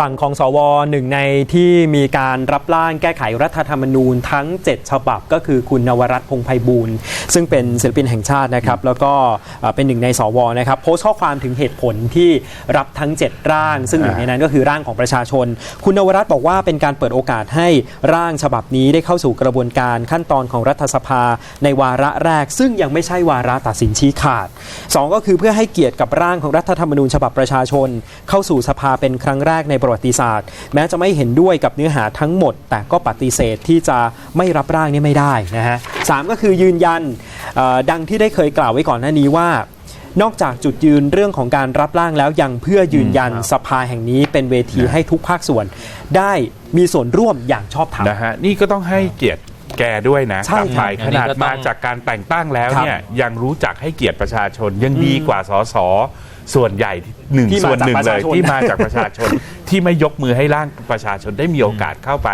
ฝั่งของสวหนึ่งในที่มีการรับร่างแก้ไขรัฐธรรมนูญทั้ง 7 ฉบับก็คือคุณนวรัตน์พงไพบูลซึ่งเป็นศิลปินแห่งชาตินะครับ แล้วก็เป็นหนึ่งในสวนะครับโพสต์ข้อความถึงเหตุผลที่รับทั้ง 7 ร่าง ซึ่งหนึ่งในนั้นก็คือร่างของประชาชน คุณนวรัตน์บอกว่าเป็นการเปิดโอกาสให้ร่างฉบับนี้ได้เข้าสู่กระบวนการขั้นตอนของรัฐสภาในวาระแรก ซึ่งยังไม่ใช่วาระตัดสินชี้ขาดสองก็คือเพื่อให้เกียรติกับร่างของรัฐธรรมนูญฉบับประชาชน เข้าสู่สภาเป็นครั้งแรกในประวัติศาสตร์ แม้จะไม่เห็นด้วยกับเนื้อหาทั้งหมด แต่ก็ปฏิเสธที่จะไม่รับร่างนี้ไม่ได้นะฮะสามก็คือยืนยันเอ่อดังที่ได้เคยกล่าวไว้ก่อนหน้านี้ว่านอกจากจุดยืนเรื่องของการรับร่างแล้วยังเพื่อยืนยันสภาแห่งนี้เป็นเวทีให้ทุกภาคส่วน ได้มีส่วนร่วมอย่างชอบธรรมนะฮะนี่ก็ต้องให้เกียรติแกด้วยนะใช่กับฝ่ายครับขนาดอันนี้ก็ต้องมาจากการแต่งตั้งแล้วครับเนี่ยยังรู้จักให้เกียรติประชาชนยังดีกว่าสสส่วนใหญ่หนึ่งที่มาส่วนหนึ่งจากประเลชายชนที่มาจากประชาชน ที่ไม่ยกมือให้ร่างประชาชนได้มีโอกาสเข้าไป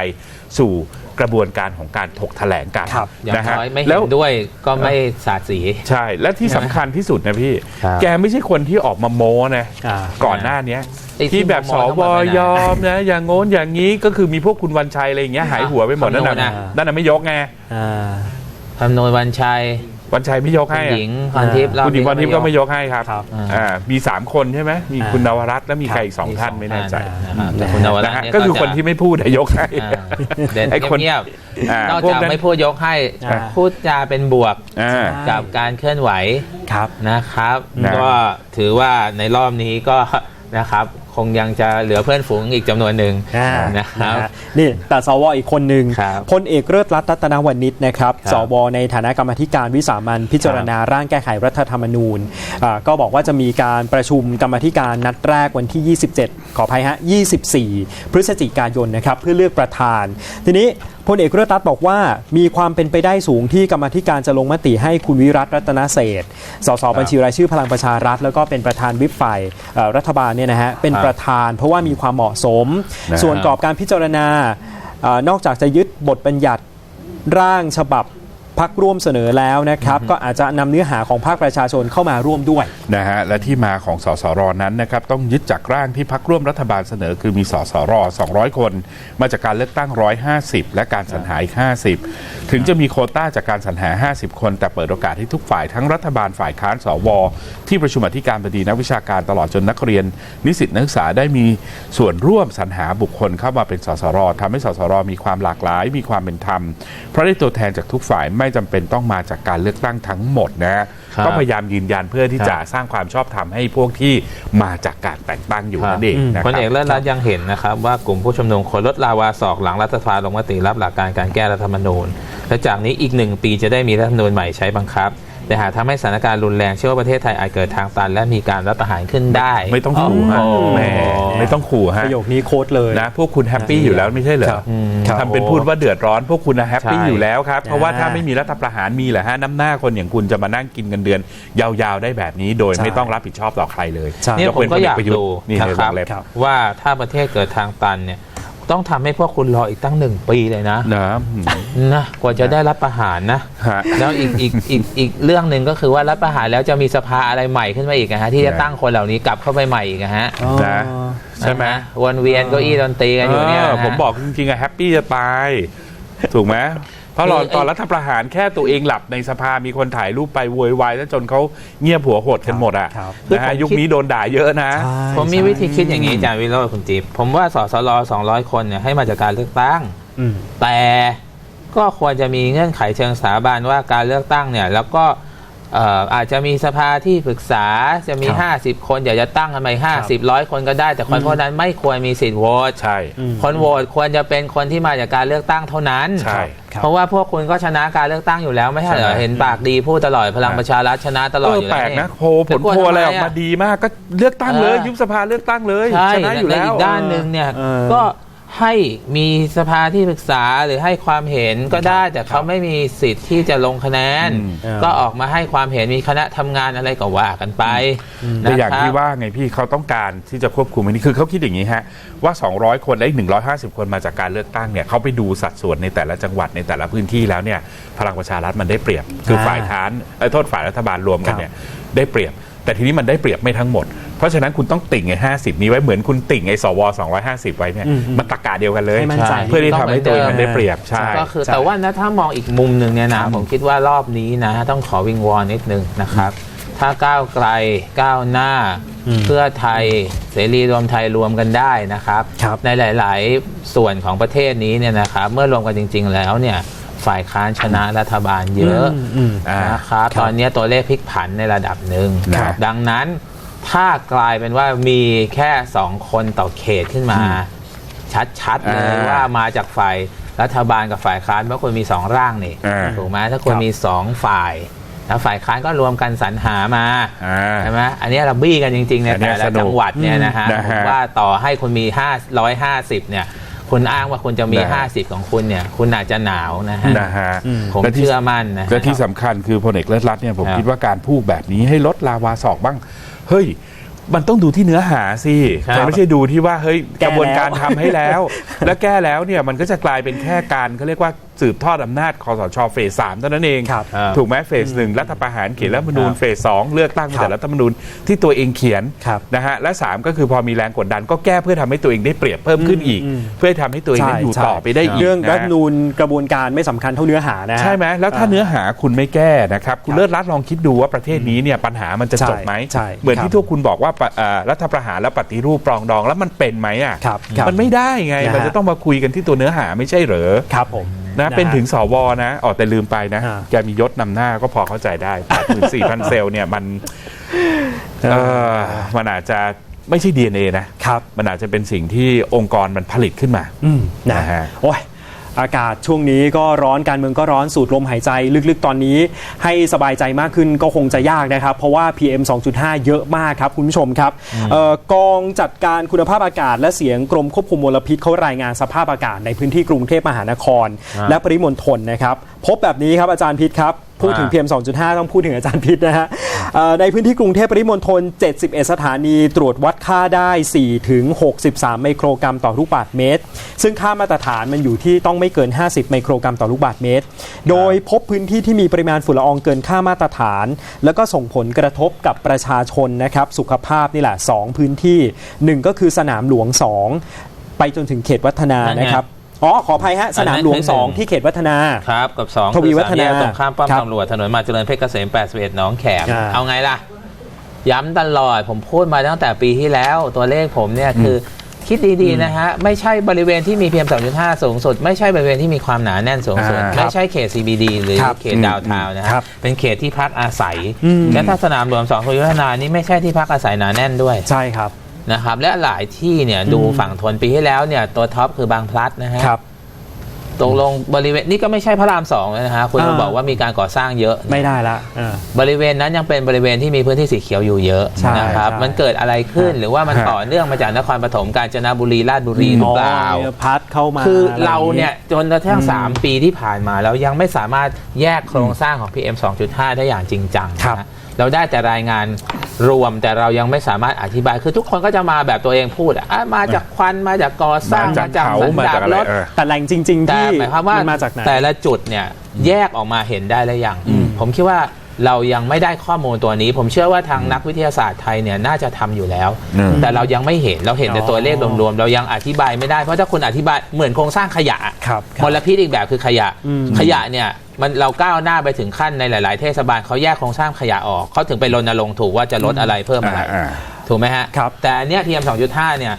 สู่กระบวนการของการถกแถลงกันครับอย่างนะฮะน้อยไม่แล้เห็วนด้วยก็ไม่สาดสี ใช่ และที่สำคัญที่สุดนะพี่ ครับแกไม่ใช่คนที่ออกมาโม้นะ อ่า ก่อนหน้าเนี้ยไอ้ที่ที่แบบสโม้ๆทั้งหวมดนั่นน่ะยอมนะ อย่างโง้นอย่างนี้ก็คือมีพวกคุณวันชัยอะไรอย่างเงี้ยหายหัวไปหมดนั่นคำนวณน่ะนะ นั่นน่ะไม่ยกไง อ่าคำนวณวันชัย วันชัยไม่ยกคุให้ณอะหญิงพรทิพย์รอบคุณหญิงพรทิพย์ก็ไม่ยกให้ครับครับ อ่ามี3คนใช่ไหมมีอ่า คุณนวรัตน์และมีครับใครอีกสองท่านไม่แน่ใจนะครับแต่คุณนวรัตนะน์ฮะเนี่ยก็คือจะคนที่ไม่พูดอะยกให้ อ่าเด่นไอ้คนเงียบอ่าๆนอกพวกจากนั้น ไม่พูดยกให้อ่า พูดจาเป็นบวกอ่า กับการเคลื่อนไหว ครับ นะครับนะ ก็ถือว่าในรอบนี้ก็นะครับคงยังจะเหลือเพื่อนฝูงอีกจำนวนหนึ่งอ่านะครับ นะฮะนี่แต่สวอีกคนหนึ่งครับพลเอกเลิศรัตน์รัตนวณิชนะครับครับสวในฐานะกรรมาธิการวิสามันพิจารณาร่างแก้ไขรัฐธรรมนูญอ่าก็บอกว่าจะมีการประชุมกรรมาธิการนัดแรกวันที่ 27 ขออภัยฮะ 24 พฤศจิกายนนะครับเพื่อเลือกประธาน ทีนี้พลเอกเลิศรัตน์บอกว่ามีความเป็นไปได้สูงที่กรรมาธิการจะลงมติให้คุณวิรัตรัตนเศรษฐ์สสบัญชีรายชื่อพลังประชารัฐ แล้วก็เป็นประธานวิปฝ่ายเอ่อรัฐบาลเนี่ยนะฮะเป็นครับประธาน เพราะว่ามีความเหมาะสมนะฮะส่วนกรอบการพิจารณาเออนอกจากจะยึดบทบัญญัติร่างฉบับ พักร่วมเสนอแล้วนะครับ ก็อาจจะนำเนื้อหาของภาคประชาชนเข้ามาร่วมด้วยนะฮะและที่มาของสสรนั้นนะครับต้องยึดจากร่างที่พักร่วมรัฐบาลเสนอ คือมีสสร200 คน มาจากการเลือกตั้ง 150 และการสรรหาอีก50 ถึงจะมีโควต้าจากการสรรหา 50 คน แต่เปิดโอกาสให้ทุกฝ่ายทั้งรัฐบาลฝ่ายค้านสว ที่ประชุมอธิการบดีนักวิชาการตลอดจนนักเรียน นิสิตนักศึกษาได้มีส่วนร่วมสรรหาบุคคลเข้ามาเป็นสสรทำให้สสรมีความหลากหลาย มีความเป็นธรรมเพราะได้ตัวแทนจากทุกฝ่ายไม่จำเป็นต้องมาจากการเลือกตั้งทั้งหมดนะครับก็พยายามยืนยันเพื่อที่ครับจะสร้างความชอบธรรมให้พวกที่มาจากการแต่งตั้งอยู่ครับนั่นเองนะคพรัลบเอกเลิศรัตน์ยังเห็นนะครับว่ากลุ่มผู้ชุมนุมคนลดลาวาสอกหลังรัฐสภาลงมติรับหลักการการแก้รัฐธรรมนูญ และจากนี้อีกหนึ่งปีจะได้มีรัฐธรรมนูญใหม่ใช้บังคับ แต่หากทำให้สถานการณ์รุนแรงเชื่อว่าประเทศไทยอาจเกิดทางตัน และมีการรัฐประหารขึ้นได้ไม่ต้องขู่ฮะโอ้โหแหม่ไม่ต้องขู่ฮะประโยคนี้โค้ดเลยนะ พวกคุณแฮปปี้อยู่แล้วไม่ใช่เหรอครับครับทำเป็นพูดว่าเดือดร้อน พวกคุณนะแฮปปี้ใช่อยู่แล้วครับ เพราะว่าอ่าถ้าไม่มีรัฐประหารมีเหรอฮะน้ำหน้าคนอย่างคุณจะมานั่งกินเงินเดือน ยาวๆได้แบบนี้โดยใช่ไม่ต้องรับผิดชอบต่อใครเลยใช่เนี่ยยกผมเว้นก็พลอยากประยุทธ์ดูนี่นะในควรับงเล็บครับว่าถ้าประเทศเกิดทางตันเนี่ย ต้องทำให้พวกคุณรออีกตั้งหนึ่งปีเลยนะ นะนะกว่าจะได้รับประหารนะ ฮะ แล้วอีกอีกอีกอีกเรื่องหนึ่งก็คือว่ารัฐประหารแล้วจะมีสภาอะไรใหม่ขึ้นมาอีกนะฮะที่จะนะตั้งคนเหล่านี้กลับเข้าไปใหม่อีกนะฮะนะ ใช่ไหมนะฮะวนเวียนเก้าอี้ดนตรีกันอยู่เนี่ยเออนะฮะ ผมบอกจริงๆอะแฮปปี้จะตาย ถูกไหมเพ ราะคือตอนไอ้ตอนรัฐประหารแค่ตัวเองหลับในสภามีคนถ่ายรูปไปโวยวายแล้วจนเขาเงียบหัวหดกันหมดอะครับนะฮะยุคนี้โดนด่าเยอะนะใช่ผมมีใช่วิธีคิดอย่างนี้อาจารย์วิโรจน์คุณจิ๊บผมว่าสสร200คนเนี่ยให้มาจากการเลือกตั้งอืมแต่ก็ควรจะมีเงื่อนไขเชิงสถาบันว่าการเลือกตั้งเนี่ยแล้วก็เอ่ออาจจะมีสภาที่ปรึกษาจะมีครับ50 คนอยากจะตั้งทำไม50ร้อยคนก็ได้ แต่คนพวกนั้นไม่ควรมีสิทธิ์โหวตใช่อืมคนโหวตควรจะเป็นคนที่มาจากการเลือกตั้งเท่านั้น ใช่ครับเพราะว่าพวกคุณก็ชนะการเลือกตั้งอยู่แล้วไม่ใช่เหรอใช่เห็นปากดีพูดตลอดพลังประชารัฐชนะตลอเอดออยู่แปลแล้วกนี่นะโพลผลโพลอะไรออกมาดีมากก็เลือกตั้งเลยเออยุบสภาเลือกตั้งเลยใช่ชนะอยู่ในแล้วอีกด้านหนึ่งเนี่ยเออก็ ให้มีสภาที่ปรึกษาหรือให้ความเห็นก็ได้ แต่เขาไม่มีสิทธิ์ที่จะลงคะแนนอืมเออก็ออกมาให้ความเห็นมีคณะทำงานอะไรก็ว่ากันไปแต่อย่างนะครับที่ว่าไงพี่เขาต้องการที่จะควบคุมอันนี้คือเขาคิดอย่างนี้ฮะว่า 200 คนและอีก150 คนมาจากการเลือกตั้งเนี่ยเขาไปดูสัดส่วนในแต่ละจังหวัดในแต่ละพื้นที่แล้วเนี่ยพลังประชารัฐมันได้เปรียบ คืออ่าฝ่ายค้านเอ้ยโทษฝ่ายรัฐบาลรวมกันเนี่ยได้เปรียบ แต่แต่ทีนี้มันได้เปรียบไม่ทั้งหมด เพราะฉะนั้นคุณต้องติ่งไอ้ห้าสิบนี้ไว้เหมือนคุณติ่งไอ้สวสองร้อยห้าสิบไว้เนี่ยอืมอืมมันตะกาเดียวกันเลย ให้มั่นใจ เพื่อที่ทำให้ตัวเองมันได้เปรียบใช่ก็คือใช่แต่ว่านะถ้ามองอีกมุมหนึ่งเนี่ยนะผมคิดว่ารอบนี้นะ ต้องขอวิงวอนนิดนึงนะครับ ถ้าก้าวไกลก้าวหน้าอืมเพื่อไทยเสรีรวมไทยรวมกันได้นะครับครับ ในหลาย ๆ ส่วนของประเทศนี้เนี่ยนะครับ เมื่อรวมกันจริง ๆ แล้วเนี่ย ฝ่ายค้านชนะรัฐบาลเยอะมอืมอ่านะครับครับตอนนี้ตัวเลขพลิกผันในระดับหนึ่งครับดังนั้นถ้ากลายเป็นว่ามีแค่สองคนต่อเขตขึ้นมา ชัดๆเลยอ่าว่ามาจากฝ่ายรัฐบาลกับฝ่ายค้านเพราะควรมีสองร่างนี่อ่าถูกไหมถ้าควรครับมีสองฝ่ายแล้วฝ่ายค้านก็รวมกันสรรหามาอ่าใช่ไหมอันนี้เราบี้กันจริงๆในอันเนี้แต่ยละสนุกจังหวัดเนี่ยนะฮะนะผฮะมว่าต่อให้คุณมี5 150เนี่ย คุณอ้างว่าคุณจะมี นะฮะ 50 ของคุณเนี่ย คุณอาจจะหนาวนะฮะ นะฮะอืมผมและที่เชื่อมั่นนะฮะ และที่สำคัญคือพลเอกเลิศรัตน์เนี่ยผมครับคิดว่าการพูดแบบนี้ให้ลดลาวาศอกบ้าง เฮ้ย มันต้องดูที่เนื้อหาสิครับมันไม่ใช่ดูที่ว่าเฮ้ยแก้กระบวนการแล้ว ทำให้แล้ว แล้วแก้แล้วเนี่ยมันก็จะกลายเป็นแค่การเขาเรียกว่า สืบทอดอำนาจคอสชเฟสสามเท่านั้นเองครับครับถูกไหมเฟสหนึ่งรัฐประหารเขียนรัฐธรรมนูญครับเฟสสองเลือกตั้งครับแต่รัฐธรรมนูญที่ตัวเองเขียนครับนะฮะและสามก็คือพอมีแรงกดดันก็แก้เพื่อทำให้ตัวเองได้เปรียบเพิ่มขึ้นอีกอืมเพื่อทำให้ตัวเองนั้นอยู่ต่อไปได้อีกเรื่องนะรัฐธรรมนูญกระบวนการไม่สำคัญเท่าเนื้อหานะฮะ ใช่ไหมแล้วถ้าอ่าเนื้อหาคุณไม่แก้นะครับ คุณครับเลิศรัตน์ลองคิดดูว่าประเทศนี้เนี่ยปัญหามันจะใช่จบไหม ใช่เหมือนครับที่ทุกคุณบอกว่าปะเอ่อรัฐประหารและปฏิรูปปรองดองแล้วมันเป็นไหมอะครับครับมันไม่ได้ไง นะฮะ มันจะต้องมาคุยกันที่ตัวเนื้อหาไม่ใช่เหรอ ครับผม นะเป็นถึงสวนะอ๋อแต่ลืมไปนะอ่าแกมียศนำหน้าก็พอเข้าใจได้84,000เซลล์เนี่ยมันเออมันอาจจะไม่ใช่ DNA นะครับ มันอาจจะเป็นสิ่งที่องค์กรมันผลิตขึ้นมาอืมนะนะฮะโอ้ย อากาศช่วงนี้ก็ร้อนการเมืองก็ร้อนสูดลมหายใจลึกๆตอนนี้ ให้สบายใจมากขึ้นก็คงจะยากนะครับ เพราะว่า PM 2.5 เยอะมากครับคุณผู้ชมครับเอ่อกองจัดการคุณภาพอากาศและเสียงกรมควบคุมมลพิษเขารายงานสภาพอากาศในพื้นที่กรุงเทพมหานครครับและปริมณฑลนะครับ พบแบบนี้ครับอาจารย์พิษครับ พูดถึงว่า PM 2.5 ต้องพูดถึงอาจารย์พิษนะฮะเอ่อในพื้นที่กรุงเทพปริมณฑล71 สถานีตรวจวัดค่าได้ 4 ถึง 63 ไมโครกรัมต่อลูกบาศก์เมตร ซึ่งค่ามาตรฐานมันอยู่ที่ต้องไม่เกิน 50 ไมโครกรัมต่อลูกบาศก์เมตร โดยพบพื้นที่ที่มีปริมาณฝุ่นละอองเกินค่ามาตรฐาน แล้วก็ส่งผลกระทบกับประชาชนนะครับสุขภาพนี่แหละ 2 พื้นที่ 1 ก็คือสนามหลวง 2 ไปจนถึงเขตวัฒนานั่นไงนะครับ อ๋อขออภัยฮะสนามหลวงอันนั้นคือหนึ่ง2 ที่เขตวัฒนา ครับ กับ2ทวีวัฒนาตรงข้ามป้อมครับตำรวจถนนมาเจริญเพชรเกษม 81 หนองแขมอ่าเอาไงล่ะ ย้ำตลอดผมพูดมาตั้งแต่ปีที่แล้ว ตัวเลขผมเนี่ยคือคิดดี ๆ นะฮะ ไม่ใช่บริเวณที่มี PM 2.5สูงสุด ไม่ใช่บริเวณที่มีความหนาแน่นสูงสุดอ่าไม่ใช่เขต CBD หรือครับเขตดาวน์ทาวน์นะครัฮะบเป็นเขตที่พักอาศัยอืมและถ้าสนามหลวงสองทวีวัฒนานี่ไม่ใช่ที่พักอาศัยหนาแน่นด้วย ใช่ครับ นะครับ และหลายที่เนี่ยดูฝั่งทนปีที่แล้วเนี่ยตัวท็อปคือบางพลัดนะฮะครับตรงลงบริเวณนี่ก็ไม่ใช่พระรามสองเลยนะฮะคุณอ่ามาบอกว่ามีการก่อสร้างเยอะไม่ได้ละอ่าบริเวณนั้นยังเป็นบริเวณที่มีพื้นที่สีเขียวอยู่เยอะใช่นะครับใช่มันเกิดอะไรขึ้นฮะหรือว่ามันฮะต่อเนื่องมาจากนครปฐมกาญจนบุรีราชบุรีหรือเปล่าอ๋อพัดเข้ามาคือเราเนี่ยจนกระทั่งอืมสามปีที่ผ่านมาเรายังไม่สามารถแยกโครงสร้างของ PM 2.5 ได้อย่างจริงจังครับนะ เราได้แต่รายงานรวมแต่เรายังไม่สามารถอธิบาย คือทุกคนก็จะมาแบบตัวเองพูดอะอะมาจากควันมาจากก่อสร้างมาจากเขาสันมาดาจากปอะไรรถเออ แต่แหล่งจริง ๆ แต่ที่หมายความว่านมาจากไหน แต่ละจุดเนี่ยแยกออกมาเห็นได้แล้วยังอืมผมคิดว่า เรายังไม่ได้ข้อมูลตัวนี้ ผมเชื่อว่าทางนักวิทยาศาสตร์ไทยเนี่ยน่าจะทำอยู่แล้ว อืม แต่เรายังไม่เห็นเราเห็นแต่อ๋อตัวเลขรวมๆเรายังอธิบายไม่ได้เพราะถ้าคุณอธิบายเหมือนโครงสร้างขยะครับคมรับลพิษอีกแบบคือขยะ อืม ขยะเนี่ยมันเราก้าวหน้าไปถึงขั้นในหลาย ๆ เทศบาลเขาแยกโครงสร้างขยะออกเขาถึงไปรณรงค์ถูกว่าจะลดอะไรเพิ่มอะไรอ่าถูกไหมฮะครับ แต่อันเนี้ย PM 2.5เนี่ย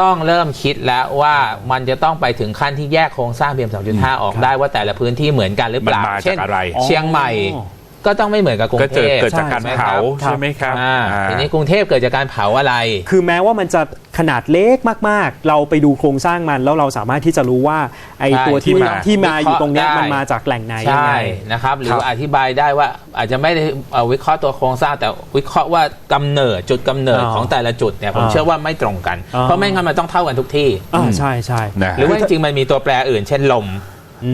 ต้องเริ่มคิดแล้วว่ามันจะต้องไปถึงขั้นที่แยกโครงสร้าง PM 2.5 ออกได้ว่าแต่ละพื้นที่เหมือนกันหรือเปล่า มันมาจากเช่นอะไร เชียงใหม่ อ๋อ ก็ต้องไม่เหมือนกับกรุงก็เทเกิดพเกิดจากการใช่ไหมเผาครับ ใช่ไหมครับอ่าอ่า ทีนี้กรุงเทพเกิดจากการเผาอะไร คือแม้ว่ามันจะขนาดเล็กมากๆ เราไปดูโครงสร้างมันแล้วเราสามารถที่จะรู้ว่าไอ้ใช่ตัวที่ที่มา ที่มาอยู่ตรงเนี้ยวิเคราะห์มันมาจากแหล่งไหนยังใช่ไง นะครับหรืครัอบอธิบายได้ว่าอาจจะไม่ได้เอ่อวิเคราะห์ตัวโครงสร้างแต่วิเคราะห์ว่ากำเนิดจุดกำเนิดอ่าของแต่ละจุดเนี่ยผมอ่าเชื่อว่าไม่ตรงกันอ่าเพราะไม่งั้นมันต้องเท่ากันทุกที่ อ่าใช่ใช่ นะหรือว่าจริงๆมันมีตัวแปรอื่น เช่นลม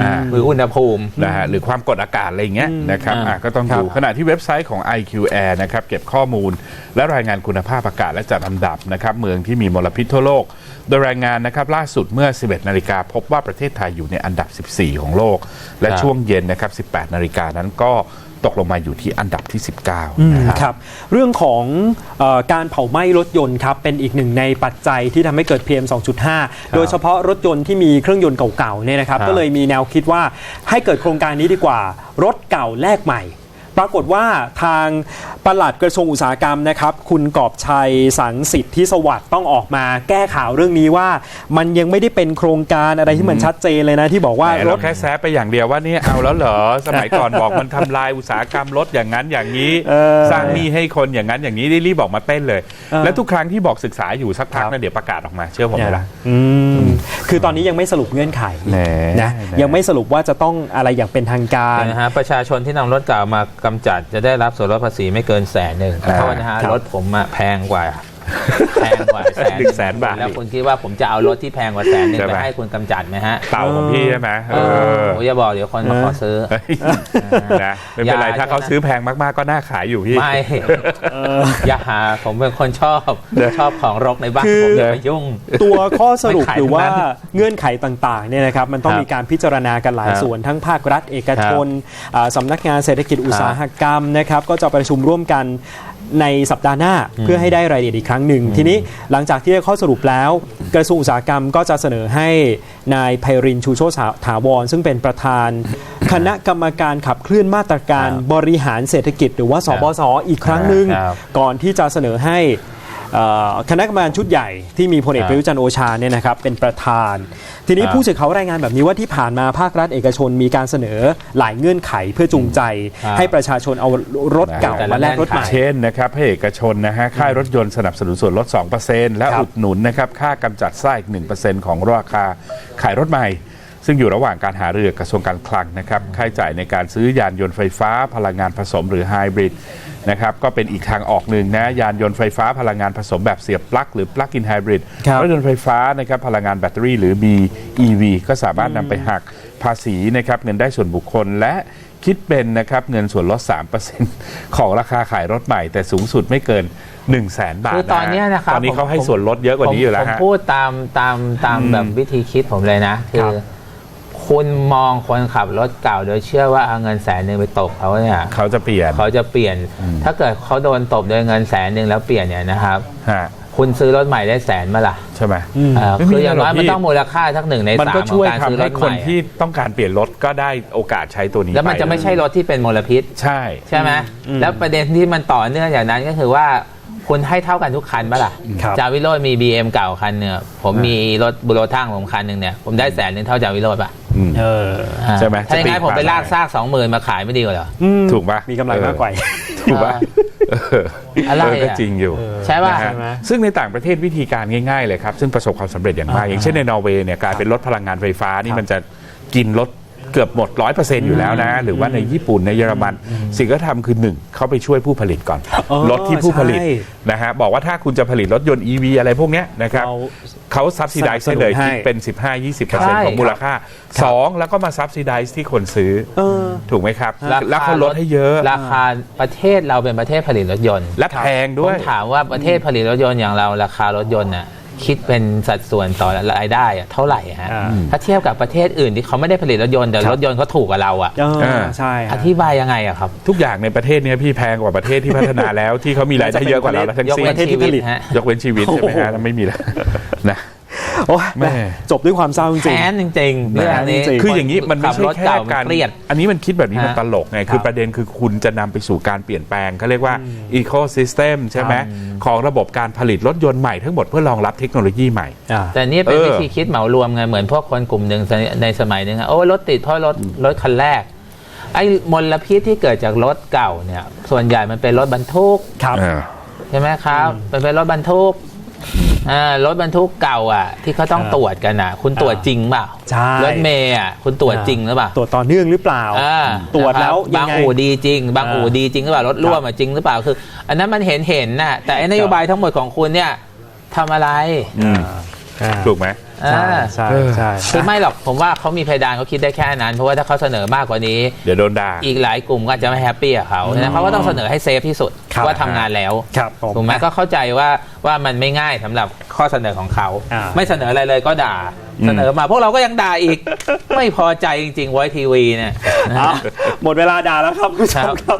อ่าหรืออุณหภูมินะฮะหรือความกดอากาศอะไรอย่างเงี้ยอืมนะครับอ่าอะก็ต้องครับดูขณะที่เว็บไซต์ของ IQ Air นะครับเก็บข้อมูล และรายงานคุณภาพอากาศและจัดอันดับนะครับเมืองที่มีมลพิษทั่วโลก โดยรายงานนะครับล่าสุดเมื่อ 11 นาฬิกาพบว่าประเทศไทยอยู่ในอันดับ 14 ของโลก และครับช่วงเย็นนะครับ 18 นาฬิกานั้นก็ ตกลงมาอยู่ที่อันดับที่ 19อืมนะครับครับเรื่องของเออการเผาไหม้รถยนต์ครับเป็นอีกหนึ่งในปัจจัยที่ทำให้เกิด PM 2.5 โดยเฉพาะรถยนต์ที่มีเครื่องยนต์เก่าๆเนี่ยนะครับครับก็เลยมีแนวคิดว่าให้เกิดโครงการนี้ดีกว่ารถเก่าแลกใหม่ ปรากฏว่าทางปลัดกระทรวงอุตสาหกรรมนะครับ คุณกอบชัยสังสิทธิสวัสดิ์ต้องออกมาแก้ข่าวเรื่องนี้ว่า มันยังไม่ได้เป็นโครงการอะไรที่มันชัดเจนเลยนะที่บอกว่าแหมรเราถแค่แซะไปอย่างเดียวว่าเนี่ยเอาแล้วเหรอสมัยก่อนบอกมันทำลายอุตสาหกรรมรถอย่างนั้นอย่างนี้เออสร้างหนี้ให้คนอย่างนั้นอย่างนี้รีบบอกมาเต้นเลยเออและทุกครั้งที่บอกศึกษาอยู่สักพักครับนะเดี๋ยวประกาศออกมา เชื่อผมไหมล่ะอืม คือตอนนี้ยังไม่สรุปเงื่อนไขแหมนะแหมยังไม่สรุปว่าจะต้องอะไรอย่างเป็นทางการนะฮะประชาชนที่นำรถเก่ามากำจัดจะได้รับส่วนลดภาษีไม่เกินแสนหนึ่งอ่าเพราะว่านะฮะครับรถผมอะแพงกว่า แพงกว่าแสนหนึ่งแสนบาทแล้วคุณคิดว่าผมจะเอารถที่แพงกว่าแสนหนึ่งใช่ไปไหมให้คุณกำจัดไหมฮะเต่าของพี่ใช่ไหมเออผมจะบอกเดี๋ยวคนมาขอซื้อเฮ้ยนะไม่เป็นไรอย่าถ้าเขาใช่ไหมซื้อแพงมากๆก็น่าขายอยู่พี่ไม่อย่าหาผมเป็นคนชอบชอบของรกในบ้านคือผมอย่าไปยุ่ง ตัวข้อสรุปไม่ขายหรือว่าทั้งนั้นเงื่อนไขต่างๆเนี่ยนะครับมันต้องครับมีการพิจารณากันหลายครับส่วนทั้งภาครัฐเอกชนอ่าสำนักงานเศรษฐกิจอุตสาหกรรมนะครับก็จะประชุมร่วมกัน ในสัปดาห์หน้าเพื่อให้ได้รายละเอียดอีกครั้งหนึ่ง ทีนี้หลังจากที่ได้ข้อสรุปแล้ว กระทรวงอุตสาหกรรมก็จะเสนอให้นายไพรินทร์ชูโชติถาวร ซึ่งเป็นประธาน คณะกรรมการขับเคลื่อนมาตรการครับบริหารเศรษฐกิจ หรือว่าสบสอีกครั้งหนึ่งครับก่อนที่จะเสนอให้เอ่อ คณะกรรมการชุดใหญ่ที่มีพลเอกครับประยุทธ์จันทร์โอชาเนี่ยนะครับเป็นประธาน ทีนี้ครับผู้สื่อข่าวรายงานแบบนี้ว่าที่ผ่านมาภาครัฐเอกชนมีการเสนอหลายเงื่อนไขเพื่อจูงใจครับให้ประชาชนเอารถเก่าแต่ละมาแลกรถใหม่เช่นนะครับให้เอกชนนะฮะค่ายรถยนต์สนับสนุนส่วนลด 2%และครับอุดหนุนนะครับค่ากำจัดซากอีก 1%ของราคาขายรถใหม่ ซึ่งอยู่ระหว่างการหารือกับกระทรวงการคลังนะครับค่าใช้จ่ายในการซื้อยานยนต์ไฟฟ้าพลังงานผสมหรือไฮบริดนะครับก็เป็นอีกทางออกหนึ่งนะยานยนต์ไฟฟ้าพลังงานผสมแบบเสียบปลั๊กหรือ plug-in hybrid ครับรถยนต์ไฟฟ้านะครับพลังงานแบตเตอรี่หรือ BEV ก็สามารถนำไปหักภาษีนะครับเงินได้ส่วนบุคคลและคิดเป็นนะครับเงินส่วนลด 3%ของราคาขายรถใหม่ แต่สูงสุดไม่เกิน 1 0 0 0 0แสนบาทคือตอนเนี้ยนะครับตอนนี้เขาให้ผมส่วนลดเยอะกว่านี้อยู่แล้วผมฮะ พูดตามตามตามอืมแบบวิธีคิดผมเลยนะ คืครัอบ คุณมองคนขับรถเก่าโดยเชื่อว่าเอาเงินแสนหนึ่งไปตบเขาเนี่ยเขาจะเปลี่ยน เขาจะเปลี่ยน ถ้าเกิดเขาโดนตบโดยเงินแสนหนึ่งแล้วเปลี่ยนเนี่ยนะครับ ฮะ คุณซื้อรถใหม่ได้แสนมาล่ะใช่ไหม เอ่อไม่มีคืออย่างน้อยหรอกพี่ มันต้องมูลค่าสักหนึ่งในมันสามก็ขอช่งวยการซื้อทำรให้ถคใหนม่ที่ต้องการเปลี่ยนรถก็ได้โอกาสใช้ตัวนี้แล้วมันปจะไม่ใช่รถที่เป็นมลพิษ ใช่ ใช่ไหมแล้วประเด็นที่มันต่อเนื่องอย่างนั้นก็คือว่าคุณให้เท่ากันทุกคันปะล่ะครับ จาวิโรจน์มี BM เก่าคันเนี่ยผมมีรถบุโรทั้งผมคันหนึ่งเนี่ยผมได้แสนหนึ่งเท่าจาวิโรจน์ป่ะอืม เอออ่าใช่ไหมถ้าอย่างนั้นสปีดผมไปมาลากได้ซากสองหมื่นมาขายไม่ดีกว่าเหรออืมถูกปะมีกำไรมากกว่าถูกปะเอออะไรเออก็อะจริงอยู่ใช่ป่ะนะฮะใช่ไหมซึ่งในต่างประเทศวิธีการง่ายๆเลยครับ ซึ่งประสบความสำเร็จอย่างมากอ่าอย่างเช่นในนอร์เวย์เนี่ยกลายเป็นรถพลังงานไฟฟ้านี่ครับมันจะกินรถ เกือบหมด100%อยู่แล้วนะ หรือว่าในญี่ปุ่นในเยอรมัน สิ่งที่เขาทำคือหนึ่งเข้าไปช่วยผู้ผลิตก่อนอ๋อรถที่ผู้ผลิตใช่นะฮะบอกว่าถ้าคุณจะผลิตรถยนต์ EV อะไรพวกเนี้ยนะครับเราเขาซับซิไดซ์ให้เลยสนับสนุนให้คิดเป็นใช่15-20%ของมูลค่า 2 แล้วก็มาซับซิไดซ์ที่คนซื้อเออถูกไหมครับราคาแล้วเขาลดให้เยอะ ราคาประเทศเราเป็นประเทศผลิตรถยนต์ และแพงผด้วมยถามว่าประเทศผลิตรถยนต์อย่างเราราคารถยนต์น่ะ คิดเป็นสัดส่วนต่อรายได้อะเท่าไหร่ฮะอ่า ถ้าเทียบกับประเทศอื่นที่เขาไม่ได้ผลิตรถยนต์แต่ครับรถยนต์เขาถูกกว่าเราอะเอออ่าใช่ฮะ อธิบายยังไงอะครับ ทุกอย่างในประเทศเนี้พี่แพงกว่าประเทศที่พัฒนาแล้ว ที่เขามีรายได้เยอะกว่าเราแล้วทั้งยกสิ้เว้นนประเทศที่ชีวิผตลิตฮะ ยกเว้นชีวิตใช่ไหมฮะโอ้โหแล้วไม่มีแล้วนะ โอ้ยแม่ จบด้วยความเศร้าจริง แค้นจริงๆเรื่องนี้จริงคืออย่างนี้มันไม่ขับใช่รถแค่เก่าการมันเครียด อันนี้มันคิดแบบนี้มันฮะตลกไง คือประเด็นคือคุณจะนำไปสู่การเปลี่ยนแปลงเขาเรียกว่า ecosystem ใช่ไหมของระบบการผลิตรถยนต์ใหม่ทั้งหมดเพื่อรองรับเทคโนโลยีใหม่ อ่า แต่นี่เป็นเออวิธีคิดเหมารวมไงเหมือนพวกคนกลุ่มหนึ่งในสมัยหนึ่งอะโอ้ยรถติดเพราะรถรถคันแรก ไอ้มลพิษที่เกิดจากรถเก่าเนี่ย ส่วนใหญ่มันเป็นรถบรรทุกครับเออใช่ไหมครับ เป็นเป็นรถบรรทุก อ่ารถบรรทุกเก่าอะ ที่เขาต้องอ่าตรวจกันอะ คุณตรวจจริงเปล่าใช่รถเมย์อะคุณตรวจจริงหรือเปล่าตรวจต่อเนื่องหรือเปล่าอ่าตรวจแล้วนะครับยับางงไง อู่ดีจริง บางอ่าอู่ดีจริงหรือเปล่ารถร่วมอะจริงหรือเปล่าคือ อันนั้นมันเห็นเห็นน่ะแต่ไอ้นโยบายทั้งหมดของคุณเนี่ยทำอะไรอืมอ่าถูกไหมใช่อ่าใช่ใช่คือไม่หรอกผมว่าเขามีเพดานเขาคิดได้แค่นั้น เพราะว่าถ้าเขาเสนอมากกว่านี้ เดี๋ยวโดนด่า อีกหลายกลุ่มก็อาจจะไม่แฮปปี้กับเขานะเขาก็ต้องเสนอให้เซฟที่สุด ครับว่าทำงานแล้วครับผมถูกไหมก็เข้าใจว่าว่ามันไม่ง่ายสำหรับข้อเสนอของเขา อ่า ไม่เสนออะไรเลยก็ด่าเสนอมาพวกเราก็ยังด่าอีก ไม่พอใจจริงๆไว้ทีวีเนี่ยนะอะฮะหมดเวลาด่าแล้วครับคุณผู้ชมครับ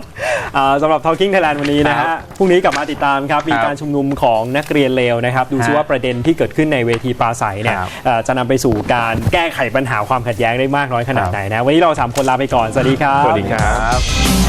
อ่าสำหรับ Talking Thailand วันนี้นะครัฮะบพรุ่งนี้กลับมาติดตามครับ มีครับการชุมนุมของนักเรียนเลวนะครับ ดูซิฮะว่าประเด็นที่เกิดขึ้นในเวทีปราศัยเนี่ยครับเอ่อจะนำไปสู่การแก้ไขปัญหาความขัดแย้งได้มากน้อยขนาดครับ ไหนนะ วันนี้เราสามคนลาไปก่อน สวัสดีครับ สวัสดีครับ